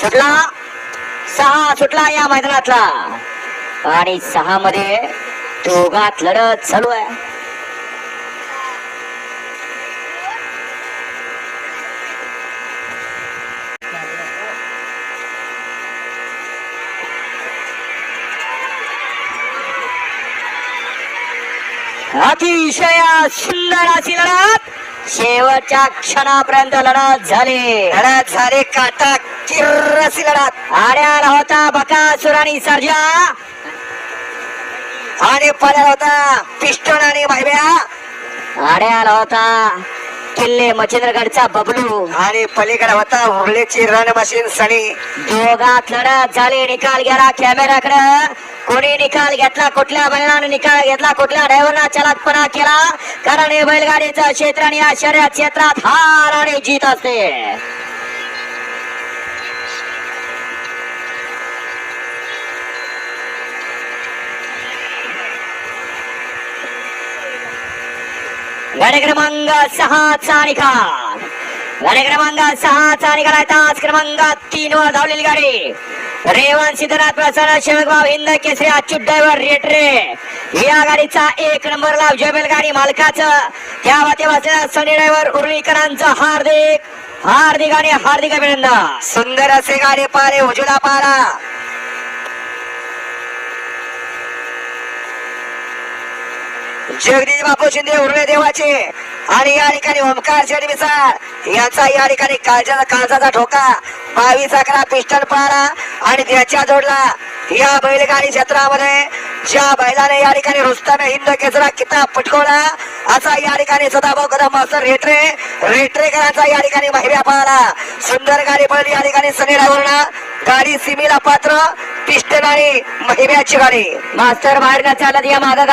सुटला. सहा सुटला या मैदानातला. आणि सहा मध्ये दोघात लढत चालू आहे. अतिशय सुंदर अशी लढत. शेवटच्या क्षणापर्यंत लढत झाली. लढत झाली काटा किर्रसी लढत. आड्याला होता बकासूर आणि सर्जा. आणि पळाला होता पिस्टन आणि भाईब्या आड्याला होता किल्ले मच्छिंद्रगडचा बबलू. आणि पलीकडे होता उरलेची रण मशीन सणी दोघात लढत झाली. निकाल गेला कॅमेराकडे. कोणी निकाल घेतला कुठल्या बैलाने निकाल घेतला कुठल्या ड्रायव्हरला चलाकपणा केला? कारण हे बैलगाडीचं क्षेत्र आणि या शर्यत क्षेत्रात हार आणि जीत असते. गाडी क्रमांक सहाचा निकाल. गाडी क्रमांक सहाचा निघाला आहे तास क्रमांक तीन वर धावलेली गाडी. रेवन सिद्धनाथ प्रसाद शेळगाव हिंद केसरी अच्युत ड्रायव्हर रेटरे या गाडीचा एक नंबर लाव जबेल गाडी मालकाचं. त्या वाते वाचल्या सनी ड्रायव्हर उर्लीकरांचं हार्दिक हार्दिक आणि हार्दिक अभिनंदन. सुंदर असे गाडी पारे उजला पारा. जगदीश बापू शिंदे उर्वे देवाचे. आणि या ठिकाणी ओमकार शेठ यांचा या ठिकाणी काळजाचा काळजाचा ठोका. बावीस अकरा पिस्टन पाळा आणि त्याच्या जोडला. या बैलगाडी क्षेत्रामध्ये ज्या बैलाने या ठिकाणी रुस्ताने हिंद केसरा किताब पटकवला असा या ठिकाणी सदाभाऊ कदम मास्तर रेटरे. रेटरेकरांचा या ठिकाणी महिब्या पाहला सुंदर गाडी पडली या ठिकाणी सनी ड्रायव्हरना गाडी सिमीला पात्र पिस्टन आणि महिब्याची गाडी. मास्तर बाहेर चालत या माझा